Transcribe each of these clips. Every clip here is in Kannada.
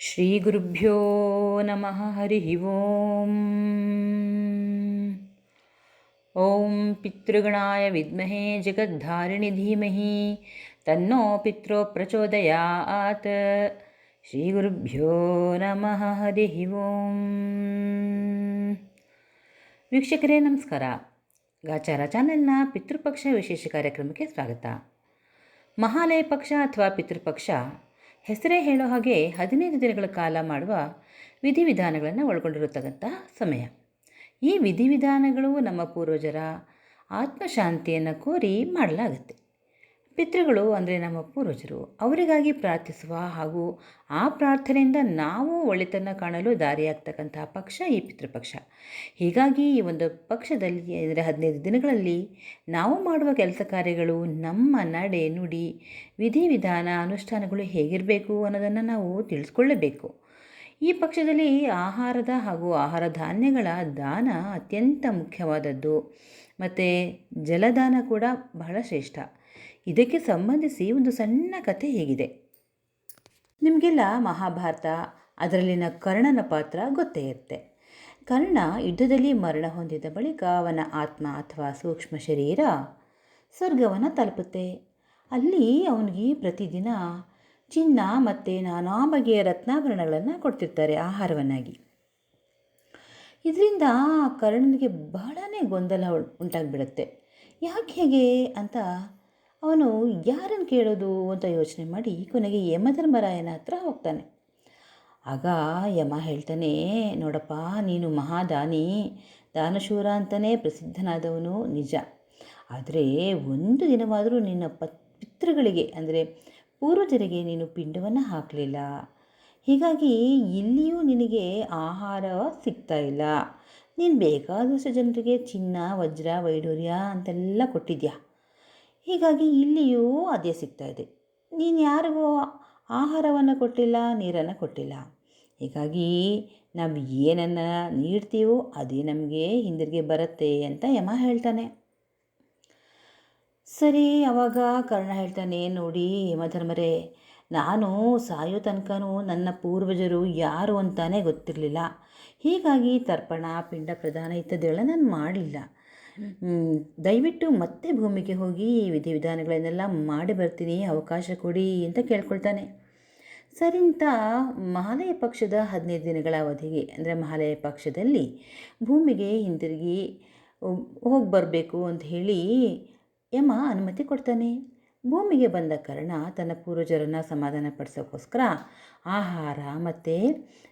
ಶ್ರೀಗುರುಭ್ಯೋ ನಮಃ ಹರಿ ಓಂ ಓಂ ಪಿತೃಗಣಾಯ ವಿದ್ಮಹೇ ಜಗದ್ಧಾರಿಣಿ ಧೀಮಹಿ ತನ್ನೋ ಪಿತ್ರೋ ಪ್ರಚೋದಯಾತ್ ಶ್ರೀಗುರುಭ್ಯೋ ನಮಃ ಹರಿ ಓಂ ವೀಕ್ಷಕರೇ ನಮಸ್ಕಾರ ಗಾಚಾರ ಚಾನೆಲ್ನ ಪಿತೃಪಕ್ಷ ವಿಶೇಷ ಕಾರ್ಯಕ್ರಮಕ್ಕೆ ಸ್ವಾಗತ ಮಹಾಲಯ ಪಕ್ಷ ಅಥವಾ ಪಿತೃಪಕ್ಷ ಹೆಸರೇ ಹೇಳೋ ಹಾಗೆ ಹದಿನೈದು ದಿನಗಳ ಕಾಲ ಮಾಡುವ ವಿಧಿವಿಧಾನಗಳನ್ನು ಒಳಗೊಂಡಿರತಕ್ಕಂಥ ಸಮಯ. ಈ ವಿಧಿವಿಧಾನಗಳು ನಮ್ಮ ಪೂರ್ವಜರ ಆತ್ಮಶಾಂತಿಯನ್ನು ಕೋರಿ ಮಾಡಲಾಗುತ್ತೆ. ಪಿತೃಗಳು ಅಂದರೆ ನಮ್ಮ ಪೂರ್ವಜರು, ಅವರಿಗಾಗಿ ಪ್ರಾರ್ಥಿಸುವ ಹಾಗೂ ಆ ಪ್ರಾರ್ಥನೆಯಿಂದ ನಾವು ಒಳಿತನ್ನು ಕಾಣಲು ದಾರಿಯಾಗ್ತಕ್ಕಂತಹ ಪಕ್ಷ ಈ ಪಿತೃಪಕ್ಷ. ಹೀಗಾಗಿ ಈ ಒಂದು ಪಕ್ಷದಲ್ಲಿ ಅಂದರೆ ಹದಿನೈದು ದಿನಗಳಲ್ಲಿ ನಾವು ಮಾಡುವ ಕೆಲಸ ಕಾರ್ಯಗಳು ನಮ್ಮ ನಡೆ, ನುಡಿ, ವಿಧಿವಿಧಾನ, ಅನುಷ್ಠಾನಗಳು ಹೇಗಿರಬೇಕು ಅನ್ನೋದನ್ನು ನಾವು ತಿಳಿಸ್ಕೊಳ್ಳಬೇಕು. ಈ ಪಕ್ಷದಲ್ಲಿ ಆಹಾರದ ಹಾಗೂ ಆಹಾರ ಧಾನ್ಯಗಳ ದಾನ ಅತ್ಯಂತ ಮುಖ್ಯವಾದದ್ದು. ಮತ್ತು ಜಲದಾನ ಕೂಡ ಬಹಳ ಶ್ರೇಷ್ಠ. ಇದಕ್ಕೆ ಸಂಬಂಧಿಸಿ ಒಂದು ಸಣ್ಣ ಕಥೆ ಹೇಗಿದೆ. ನಿಮಗೆಲ್ಲ ಮಹಾಭಾರತ, ಅದರಲ್ಲಿನ ಕರ್ಣನ ಪಾತ್ರ ಗೊತ್ತೇ ಇರುತ್ತೆ. ಕರ್ಣ ಯುದ್ಧದಲ್ಲಿ ಮರಣ ಹೊಂದಿದ ಬಳಿಕ ಅವನ ಆತ್ಮ ಅಥವಾ ಸೂಕ್ಷ್ಮ ಶರೀರ ಸ್ವರ್ಗವನ್ನು ತಲುಪುತ್ತೆ. ಅಲ್ಲಿ ಅವನಿಗೆ ಪ್ರತಿದಿನ ಚಿನ್ನ ಮತ್ತು ನಾನಾ ಬಗೆಯ ರತ್ನಾಭರಣಗಳನ್ನು ಕೊಡ್ತಿರ್ತಾರೆ ಆಹಾರವನ್ನಾಗಿ. ಇದರಿಂದ ಕರ್ಣನಿಗೆ ಬಹಳನೇ ಗೊಂದಲ ಉಂಟಾಗಿಬಿಡುತ್ತೆ. ಯಾಕೆ ಹೇಗೆ ಅಂತ ಅವನು ಯಾರನ್ನು ಕೇಳೋದು ಅಂತ ಯೋಚನೆ ಮಾಡಿ ಕೊನೆಗೆ ಯಮಧರ್ಮರಾಯನ ಹತ್ರ ಹೋಗ್ತಾನೆ. ಆಗ ಯಮ ಹೇಳ್ತಾನೆ, ನೋಡಪ್ಪ, ನೀನು ಮಹಾದಾನಿ, ದಾನಶೂರ ಅಂತಲೇ ಪ್ರಸಿದ್ಧನಾದವನು ನಿಜ. ಆದರೆ ಒಂದು ದಿನವಾದರೂ ನಿನ್ನ ಪತ್, ಪಿತೃಗಳಿಗೆ, ಅಂದರೆ ಪೂರ್ವಜರಿಗೆ ನೀನು ಪಿಂಡವನ್ನು ಹಾಕಲಿಲ್ಲ. ಹೀಗಾಗಿ ಇಲ್ಲಿಯೂ ನಿನಗೆ ಆಹಾರ ಸಿಗ್ತಾ ಇಲ್ಲ. ನೀನು ಬೇಕಾದಷ್ಟು ಜನರಿಗೆ ಚಿನ್ನ, ವಜ್ರ ವೈಡೂರ್ಯ ಅಂತೆಲ್ಲ ಕೊಟ್ಟಿದ್ಯಾ? ಹೀಗಾಗಿ ಇಲ್ಲಿಯೂ ಅದೇ ಸಿಗ್ತಾ ಇದೆ. ನೀನು ಯಾರಿಗೂ ಆಹಾರವನ್ನು ಕೊಟ್ಟಿಲ್ಲ, ನೀರನ್ನು ಕೊಟ್ಟಿಲ್ಲ. ಹೀಗಾಗಿ ನಾವು ಏನನ್ನು ನೀಡ್ತೀವೋ ಅದೇ ನಮಗೆ ಹಿಂದಿರುಗಿ ಬರುತ್ತೆ ಅಂತ ಯಮ ಹೇಳ್ತಾನೆ. ಸರಿ, ಅವಾಗ ಕರ್ಣ ಹೇಳ್ತಾನೆ, ನೋಡಿ ಯಮಧರ್ಮರೇ, ನಾನು ಸಾಯೋ ತನಕನೂ ನನ್ನ ಪೂರ್ವಜರು ಯಾರು ಅಂತಾನೆ ಗೊತ್ತಿರಲಿಲ್ಲ. ಹೀಗಾಗಿ ತರ್ಪಣ, ಪಿಂಡ ಪ್ರಧಾನ ಇತ್ತದೆಲ್ಲ ನಾನು ಮಾಡಲಿಲ್ಲ ದಯವಿಟ್ಟು ಮತ್ತೆ ಭೂಮಿಗೆ ಹೋಗಿ ವಿಧಿವಿಧಾನಗಳನ್ನೆಲ್ಲ ಮಾಡಿ ಬರ್ತೀನಿ, ಅವಕಾಶ ಕೊಡಿ ಅಂತ ಕೇಳ್ಕೊಳ್ತಾನೆ. ಸರಿ ಅಂತ ಮಹಾಲಯ ಪಕ್ಷದ ಹದಿನೈದು ದಿನಗಳ ಅವಧಿಗೆ, ಅಂದರೆ ಮಹಾಲಯ ಪಕ್ಷದಲ್ಲಿ ಭೂಮಿಗೆ ಹಿಂತಿರುಗಿ ಹೋಗಿ ಬರಬೇಕು ಅಂತ ಹೇಳಿ ಯಮ ಅನುಮತಿ ಕೊಡ್ತಾನೆ. ಭೂಮಿಗೆ ಬಂದ ಕಾರಣ ತನ್ನ ಪೂರ್ವಜರನ್ನು ಸಮಾಧಾನ ಪಡಿಸೋಕ್ಕೋಸ್ಕರ ಆಹಾರ ಮತ್ತು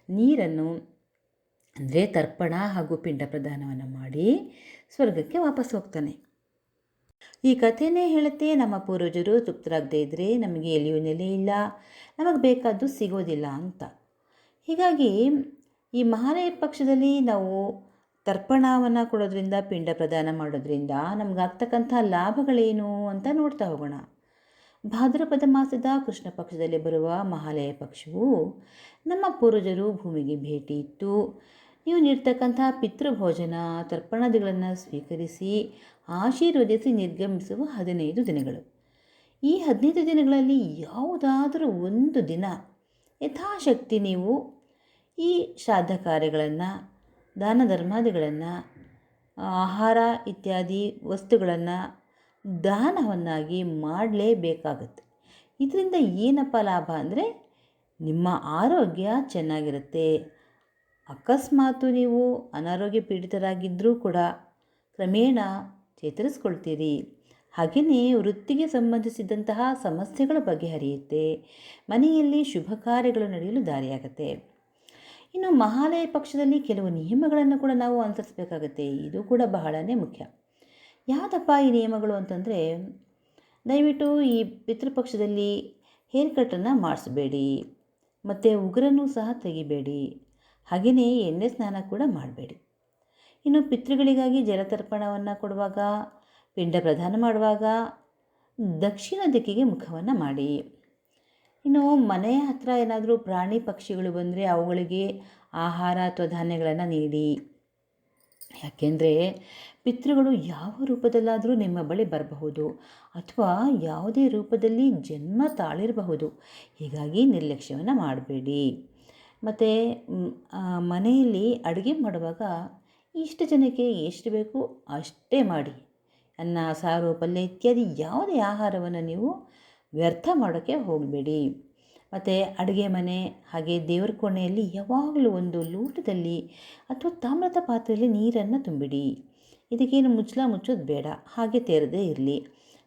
ನೀರನ್ನು ಅಂದರೆ ತರ್ಪಣ ಹಾಗೂ ಪಿಂಡ ಪ್ರದಾನವನ್ನು ಮಾಡಿ ಸ್ವರ್ಗಕ್ಕೆ ವಾಪಸ್ ಹೋಗ್ತಾನೆ. ಈ ಕಥೆನೇ ಹೇಳುತ್ತೆ, ನಮ್ಮ ಪೂರ್ವಜರು ತೃಪ್ತರಾಗದೇ ಇದ್ದರೆ ನಮಗೆ ಎಲ್ಲಿಯೂ ನೆಲೆ ಇಲ್ಲ, ನಮಗೆ ಬೇಕಾದ್ದು ಸಿಗೋದಿಲ್ಲ ಅಂತ. ಹೀಗಾಗಿ ಈ ಮಹಾಲಯ ಪಕ್ಷದಲ್ಲಿ ನಾವು ತರ್ಪಣವನ್ನು ಕೊಡೋದ್ರಿಂದ, ಪಿಂಡ ಪ್ರದಾನ ಮಾಡೋದ್ರಿಂದ ನಮಗಾಗ್ತಕ್ಕಂಥ ಲಾಭಗಳೇನು ಅಂತ ನೋಡ್ತಾ ಹೋಗೋಣ. ಭಾದ್ರಪದ ಮಾಸದ ಕೃಷ್ಣ ಪಕ್ಷದಲ್ಲಿ ಬರುವ ಮಹಾಲಯ ಪಕ್ಷವು ನಮ್ಮ ಪೂರ್ವಜರು ಭೂಮಿಗೆ ಭೇಟಿ ಇತ್ತು. ನೀವು ನೀಡ್ತಕ್ಕಂಥ ಪಿತೃಭೋಜನ ತರ್ಪಣಾದಿಗಳನ್ನು ಸ್ವೀಕರಿಸಿ ಆಶೀರ್ವದಿಸಿ ನಿರ್ಗಮಿಸುವ ಹದಿನೈದು ದಿನಗಳು. ಈ ಹದಿನೈದು ದಿನಗಳಲ್ಲಿ ಯಾವುದಾದರೂ ಒಂದು ದಿನ ಯಥಾಶಕ್ತಿ ನೀವು ಈ ಶ್ರಾದ್ದ ಕಾರ್ಯಗಳನ್ನು, ದಾನ ಧರ್ಮಾದಿಗಳನ್ನು, ಆಹಾರ ಇತ್ಯಾದಿ ವಸ್ತುಗಳನ್ನು ದಾನವನ್ನಾಗಿ ಮಾಡಲೇಬೇಕಾಗುತ್ತೆ. ಇದರಿಂದ ಏನಪ್ಪ ಲಾಭ ಅಂದರೆ ನಿಮ್ಮ ಆರೋಗ್ಯ ಚೆನ್ನಾಗಿರುತ್ತೆ. ಅಕಸ್ಮಾತು ನೀವು ಅನಾರೋಗ್ಯ ಪೀಡಿತರಾಗಿದ್ದರೂ ಕೂಡ ಕ್ರಮೇಣ ಚೇತರಿಸ್ಕೊಳ್ತೀರಿ. ಹಾಗೆಯೇ ವೃತ್ತಿಗೆ ಸಂಬಂಧಿಸಿದಂತಹ ಸಮಸ್ಯೆಗಳ ಬಗೆಹರಿಯುತ್ತೆ ಮನೆಯಲ್ಲಿ ಶುಭ ಕಾರ್ಯಗಳು ನಡೆಯಲು ದಾರಿಯಾಗುತ್ತೆ. ಇನ್ನು ಮಹಾಲಯ ಪಕ್ಷದಲ್ಲಿ ಕೆಲವು ನಿಯಮಗಳನ್ನು ಕೂಡ ನಾವು ಅನುಸರಿಸಬೇಕಾಗುತ್ತೆ. ಇದು ಕೂಡ ಬಹಳನೇ ಮುಖ್ಯ. ಯಾವುದಪ್ಪ ಈ ನಿಯಮಗಳು ಅಂತಂದರೆ, ದಯವಿಟ್ಟು ಈ ಪಿತೃಪಕ್ಷದಲ್ಲಿ ಹೇರ್ ಕಟ್ಟನ್ನು ಮಾಡಿಸಬೇಡಿ. ಮತ್ತು ಉಗುರನ್ನು ಸಹ ತೆಗಿಬೇಡಿ. ಹಾಗೆಯೇ ಎಣ್ಣೆ ಸ್ನಾನ ಕೂಡ ಮಾಡಬೇಡಿ. ಇನ್ನು ಪಿತೃಗಳಿಗಾಗಿ ಜಲತರ್ಪಣವನ್ನು ಕೊಡುವಾಗ, ಪಿಂಡ ಪ್ರದಾನ ಮಾಡುವಾಗ ದಕ್ಷಿಣ ದಿಕ್ಕಿಗೆ ಮುಖವನ್ನು ಮಾಡಿ. ಇನ್ನು ಮನೆಯ ಹತ್ರ ಏನಾದರೂ ಪ್ರಾಣಿ ಪಕ್ಷಿಗಳು ಬಂದರೆ ಅವುಗಳಿಗೆ ಆಹಾರ ಅಥವಾ ಧಾನ್ಯಗಳನ್ನು ನೀಡಿ. ಯಾಕೆಂದರೆ ಪಿತೃಗಳು ಯಾವ ರೂಪದಲ್ಲಾದರೂ ನಿಮ್ಮ ಬಳಿ ಬರಬಹುದು ಅಥವಾ ಯಾವುದೇ ರೂಪದಲ್ಲಿ ಜನ್ಮ ತಾಳಿರಬಹುದು. ಹೀಗಾಗಿ ನಿರ್ಲಕ್ಷ್ಯವನ್ನು ಮಾಡಬೇಡಿ. ಮತ್ತು ಮನೆಯಲ್ಲಿ ಅಡುಗೆ ಮಾಡುವಾಗ ಇಷ್ಟು ಜನಕ್ಕೆ ಎಷ್ಟು ಬೇಕು ಅಷ್ಟೇ ಮಾಡಿ. ಅನ್ನ, ಸಾರು, ಪಲ್ಯ ಇತ್ಯಾದಿ ಯಾವುದೇ ಆಹಾರವನ್ನು ನೀವು ವ್ಯರ್ಥ ಮಾಡೋಕ್ಕೆ ಹೋಗಬೇಡಿ. ಮತ್ತು ಅಡುಗೆ ಮನೆ ಹಾಗೆ ದೇವರ ಕೋಣೆಯಲ್ಲಿ ಯಾವಾಗಲೂ ಒಂದು ಲೂಟದಲ್ಲಿ ಅಥವಾ ತಾಮ್ರದ ಪಾತ್ರೆಯಲ್ಲಿ ನೀರನ್ನು ತುಂಬಿಡಿ. ಇದಕ್ಕೇನು ಮುಚ್ಚಲ ಮುಚ್ಚೋದು ಬೇಡ, ಹಾಗೆ ತೆರೆದೇ ಇರಲಿ.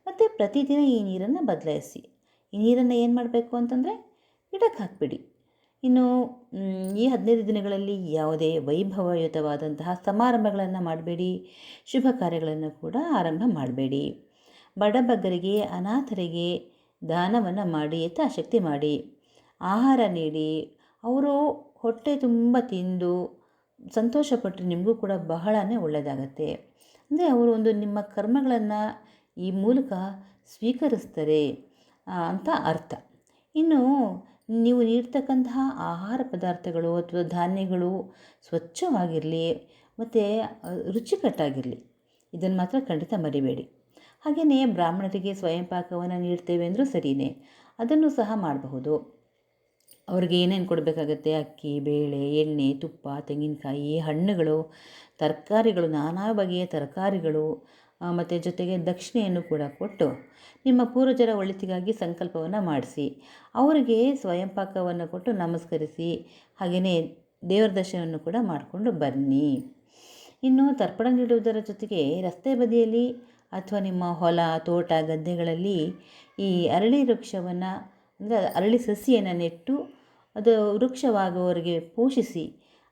ಮತ್ತು ಪ್ರತಿದಿನ ಈ ನೀರನ್ನು ಬದಲಾಯಿಸಿ. ಈ ನೀರನ್ನು ಏನು ಮಾಡಬೇಕು ಅಂತಂದರೆ ಗಿಡಕ್ಕೆ ಹಾಕಿಬಿಡಿ. ಇನ್ನು ಈ ಹದಿನೈದು ದಿನಗಳಲ್ಲಿ ಯಾವುದೇ ವೈಭವಯುತವಾದಂತಹ ಸಮಾರಂಭಗಳನ್ನು ಮಾಡಬೇಡಿ, ಶುಭ ಕಾರ್ಯಗಳನ್ನು ಕೂಡ ಆರಂಭ ಮಾಡಬೇಡಿ. ಬಡಬಗ್ಗರಿಗೆ, ಅನಾಥರಿಗೆ ದಾನವನ್ನು ಮಾಡಿ ಯಥಾಶಕ್ತಿ ಮಾಡಿ. ಆಹಾರ ನೀಡಿ. ಅವರು ಹೊಟ್ಟೆ ತುಂಬ ತಿಂದು ಸಂತೋಷಪಟ್ಟರೆ ನಿಮಗೂ ಕೂಡ ಬಹಳನೇ ಒಳ್ಳೆಯದಾಗತ್ತೆ ಅಂದರೆ ಅವರು ಒಂದು ನಿಮ್ಮ ಕರ್ಮಗಳನ್ನು ಈ ಮೂಲಕ ಸ್ವೀಕರಿಸ್ತಾರೆ ಅಂತ ಅರ್ಥ. ಇನ್ನು ನೀವು ನೀಡ್ತಕ್ಕಂತಹ ಆಹಾರ ಪದಾರ್ಥಗಳು ಅಥವಾ ಧಾನ್ಯಗಳು ಸ್ವಚ್ಛವಾಗಿರಲಿ ಮತ್ತು ರುಚಿಕಟ್ಟಾಗಿರಲಿ. ಇದನ್ನು ಮಾತ್ರ ಖಂಡಿತ ಮರಿಬೇಡಿ. ಹಾಗೆಯೇ ಬ್ರಾಹ್ಮಣರಿಗೆ ಸ್ವಯಂ ಪಾಕವನ್ನು ನೀಡ್ತೇವೆ ಅಂದರೂ ಸರಿಯೇ ಅದನ್ನು ಸಹ ಮಾಡಬಹುದು. ಅವ್ರಿಗೆ ಏನೇನು ಕೊಡಬೇಕಾಗತ್ತೆ? ಅಕ್ಕಿ, ಬೇಳೆ, ಎಣ್ಣೆ, ತುಪ್ಪ, ತೆಂಗಿನಕಾಯಿ, ಹಣ್ಣುಗಳು, ತರಕಾರಿಗಳು, ನಾನಾ ಬಗೆಯ ತರಕಾರಿಗಳು. ಮತ್ತು ಜೊತೆಗೆ ದಕ್ಷಿಣೆಯನ್ನು ಕೂಡ ಕೊಟ್ಟು ನಿಮ್ಮ ಪೂರ್ವಜರ ಒಳಿತಿಗಾಗಿ ಸಂಕಲ್ಪವನ್ನು ಮಾಡಿಸಿ. ಅವರಿಗೆ ಸ್ವಯಂ ಪಾಕವನ್ನು ಕೊಟ್ಟು ನಮಸ್ಕರಿಸಿ. ಹಾಗೆಯೇ ದೇವರ ದರ್ಶನವನ್ನು ಕೂಡ ಮಾಡಿಕೊಂಡು ಬನ್ನಿ. ಇನ್ನು ತರ್ಪಣ ನೀಡುವುದರ ಜೊತೆಗೆ ರಸ್ತೆ ಬದಿಯಲ್ಲಿ ಅಥವಾ ನಿಮ್ಮ ಹೊಲ, ತೋಟ, ಗದ್ದೆಗಳಲ್ಲಿ ಈ ಅರಳಿ ವೃಕ್ಷವನ್ನು ಅಂದರೆ ಅರಳಿ ಸಸಿಯನ್ನು ನೆಟ್ಟು ಅದು ವೃಕ್ಷವಾಗುವವರಿಗೆ ಪೋಷಿಸಿ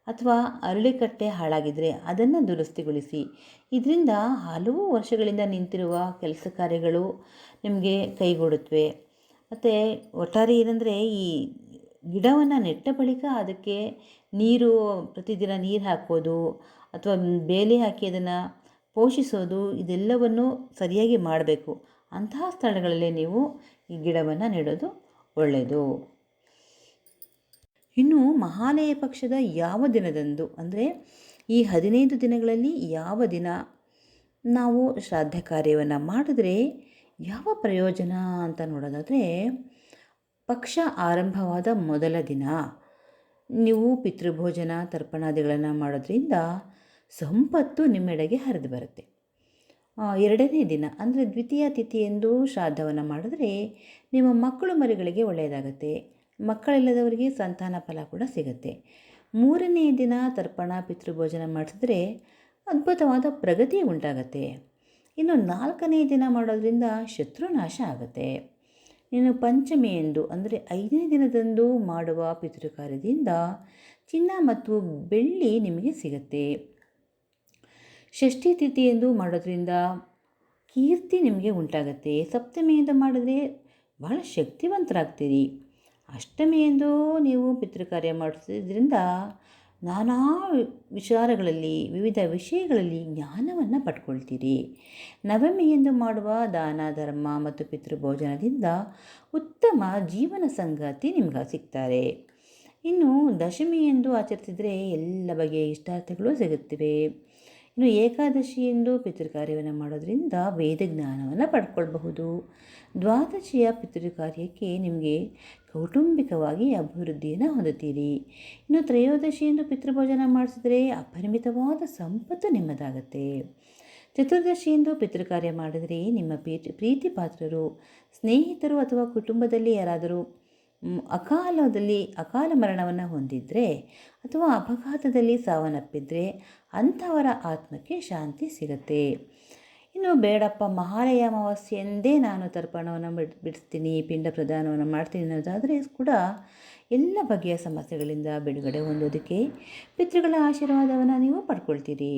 ಅಥವಾ ಅರಳಿಕಟ್ಟೆ ಹಾಳಾಗಿದ್ದರೆ ಅದನ್ನು ದುರಸ್ತಿಗೊಳಿಸಿ. ಇದರಿಂದ ಹಲವು ವರ್ಷಗಳಿಂದ ನಿಂತಿರುವ ಕೆಲಸ ಕಾರ್ಯಗಳು ನಿಮಗೆ ಕೈಗೂಡುತ್ತವೆ ಮತ್ತು ಒಟ್ಟಾರೆ ಏನಂದರೆ ಈ ಗಿಡವನ್ನು ನೆಟ್ಟ ಬಳಿಕ ಅದಕ್ಕೆ ನೀರು, ಪ್ರತಿದಿನ ನೀರು ಹಾಕೋದು ಅಥವಾ ಬೇಲಿ ಹಾಕಿ ಅದನ್ನು ಪೋಷಿಸೋದು ಇದೆಲ್ಲವನ್ನು ಸರಿಯಾಗಿ ಮಾಡಬೇಕು. ಅಂತಹ ಸ್ಥಳಗಳಲ್ಲಿ ನೀವು ಈ ಗಿಡವನ್ನು ನೆಡೋದು ಒಳ್ಳೆಯದು ಇನ್ನು ಮಹಾಲಯ ಪಕ್ಷದ ಯಾವ ದಿನದಂದು? ಅಂದರೆ ಈ ಹದಿನೈದು ದಿನಗಳಲ್ಲಿ ಯಾವ ದಿನ? ನಾವು ಶ್ರಾದ್ದ ಕಾರ್ಯವನ್ನು ಮಾಡಿದ್ರೆ ಯಾವ ಪ್ರಯೋಜನ ಅಂತ ನೋಡೋದಾದರೆ, ಪಕ್ಷ ಆರಂಭವಾದ ಮೊದಲ ದಿನ. ನೀವು ಪಿತೃಭೋಜನ ತರ್ಪಣಾದಿಗಳನ್ನು ಮಾಡೋದ್ರಿಂದ ಸಂಪತ್ತು ನಿಮ್ಮೆಡೆಗೆ ಹರಿದು ಬರುತ್ತೆ. ಎರಡನೇ ದಿನ, ಅಂದರೆ ದ್ವಿತೀಯ ತಿಥಿಯೆಂದು ಶ್ರಾದ್ದವನ್ನು ಮಾಡಿದ್ರೆ ನಿಮ್ಮ ಮಕ್ಕಳು ಮರಿಗಳಿಗೆ ಒಳ್ಳೆಯದಾಗತ್ತೆ. ಮಕ್ಕಳಿಲ್ಲದವರಿಗೆ ಸಂತಾನ ಫಲ ಕೂಡ ಸಿಗುತ್ತೆ. ಮೂರನೇ ದಿನ ತರ್ಪಣ, ಪಿತೃಭೋಜನ ಮಾಡಿಸಿದ್ರೆ ಅದ್ಭುತವಾದ ಪ್ರಗತಿ ಉಂಟಾಗತ್ತೆ. ಇನ್ನು ನಾಲ್ಕನೇ ದಿನ ಮಾಡೋದ್ರಿಂದ ಶತ್ರುನಾಶ ಆಗುತ್ತೆ. ಇನ್ನು ಪಂಚಮಿಯಂದು ಅಂದರೆ ಐದನೇ ದಿನದಂದು ಮಾಡುವ ಪಿತೃಕಾರ್ಯದಿಂದ ಚಿನ್ನ ಮತ್ತು ಬೆಳ್ಳಿ ನಿಮಗೆ ಸಿಗುತ್ತೆ. ಷಷ್ಠಿ ತಿಥಿಯಂದು ಮಾಡೋದರಿಂದ ಕೀರ್ತಿ ನಿಮಗೆ ಉಂಟಾಗುತ್ತೆ. ಸಪ್ತಮಿಯಿಂದ ಮಾಡಿದ್ರೆ ಬಹಳ ಶಕ್ತಿವಂತರಾಗ್ತೀರಿ. ಅಷ್ಟಮಿಯಂದು ನೀವು ಪಿತೃಕಾರ್ಯ ಮಾಡಿಸೋದ್ರಿಂದ ನಾನಾ ವಿಚಾರಗಳಲ್ಲಿ, ವಿವಿಧ ವಿಷಯಗಳಲ್ಲಿ ಜ್ಞಾನವನ್ನು ಪಡ್ಕೊಳ್ತೀರಿ. ನವಮಿಯಂದು ಮಾಡುವ ದಾನ, ಧರ್ಮ ಮತ್ತು ಪಿತೃಭೋಜನದಿಂದ ಉತ್ತಮ ಜೀವನ ಸಂಗಾತಿ ನಿಮ್ಗೆ ಸಿಗ್ತಾರೆ. ಇನ್ನು ದಶಮಿ ಎಂದು ಆಚರಿಸಿದರೆ ಎಲ್ಲ ಬಗೆಯ ಇಷ್ಟಾರ್ಥಗಳು ಸಿಗುತ್ತವೆ. ಇನ್ನು ಏಕಾದಶಿಯಂದು ಪಿತೃಕಾರ್ಯವನ್ನು ಮಾಡೋದರಿಂದ ವೇದ ಜ್ಞಾನವನ್ನು ಪಡ್ಕೊಳ್ಬಹುದು. ದ್ವಾದಶಿಯ ಪಿತೃಕಾರ್ಯಕ್ಕೆ ನಿಮಗೆ ಕೌಟುಂಬಿಕವಾಗಿ ಅಭಿವೃದ್ಧಿಯನ್ನು ಹೊಂದುತ್ತೀರಿ. ಇನ್ನು ತ್ರಯೋದಶಿಯಂದು ಪಿತೃಭೋಜನ ಮಾಡಿಸಿದರೆ ಅಪರಿಮಿತವಾದ ಸಂಪತ್ತು ನಿಮ್ಮದಾಗತ್ತೆ. ಚತುರ್ದಶಿಯಂದು ಪಿತೃಕಾರ್ಯ ಮಾಡಿದರೆ ನಿಮ್ಮ ಪ್ರೀತಿ ಪಾತ್ರರು ಸ್ನೇಹಿತರು ಅಥವಾ ಕುಟುಂಬದಲ್ಲಿ ಯಾರಾದರೂ ಅಕಾಲದಲ್ಲಿ ಅಕಾಲ ಮರಣವನ್ನು ಹೊಂದಿದರೆ ಅಥವಾ ಅಪಘಾತದಲ್ಲಿ ಸಾವನ್ನಪ್ಪಿದರೆ ಅಂಥವರ ಆತ್ಮಕ್ಕೆ ಶಾಂತಿ ಸಿಗುತ್ತೆ. ಇನ್ನು ಬೇಡಪ್ಪ, ಮಹಾಲಯ ಅಮಾವಾಸ್ಯೆಂದೇ ನಾನು ತರ್ಪಣವನ್ನು ಬಿಡ್ ಬಿಡಿಸ್ತೀನಿ ಪಿಂಡ ಪ್ರದಾನವನ್ನು ಮಾಡ್ತೀನಿ ಅನ್ನೋದಾದರೆ ಕೂಡ ಎಲ್ಲ ಬಗೆಯ ಸಮಸ್ಯೆಗಳಿಂದ ಬಿಡುಗಡೆ ಹೊಂದೋದಕ್ಕೆ ಪಿತೃಗಳ ಆಶೀರ್ವಾದವನ್ನು ನೀವು ಪಡ್ಕೊಳ್ತೀರಿ.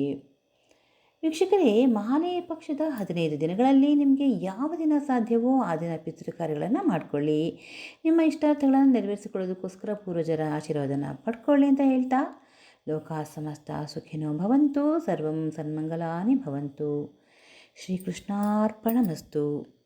ವೀಕ್ಷಕರೇ ಮಹಾಲಯ ಪಕ್ಷದ ಹದಿನೈದು ದಿನಗಳಲ್ಲಿ ನಿಮಗೆ ಯಾವ ದಿನ ಸಾಧ್ಯವೋ ಆ ದಿನ ಪಿತೃ ಕಾರ್ಯಗಳನ್ನು ಮಾಡಿಕೊಳ್ಳಿ. ನಿಮ್ಮ ಇಷ್ಟಾರ್ಥಗಳನ್ನು ನೆರವೇರಿಸಿಕೊಳ್ಳೋದಕ್ಕೋಸ್ಕರ ಪೂರ್ವಜರ ಆಶೀರ್ವಾದನ ಪಡ್ಕೊಳ್ಳಿ ಅಂತ ಹೇಳ್ತಾ, ಲೋಕ ಸಮಸ್ತ ಸುಖಿನೋ ಭವಂತು, ಸರ್ವಂ ಸನ್ಮಂಗಲಾನಿ ಭವಂತು. ಶ್ರೀಕೃಷ್ಣಾರ್ಪಣಮಸ್ತು.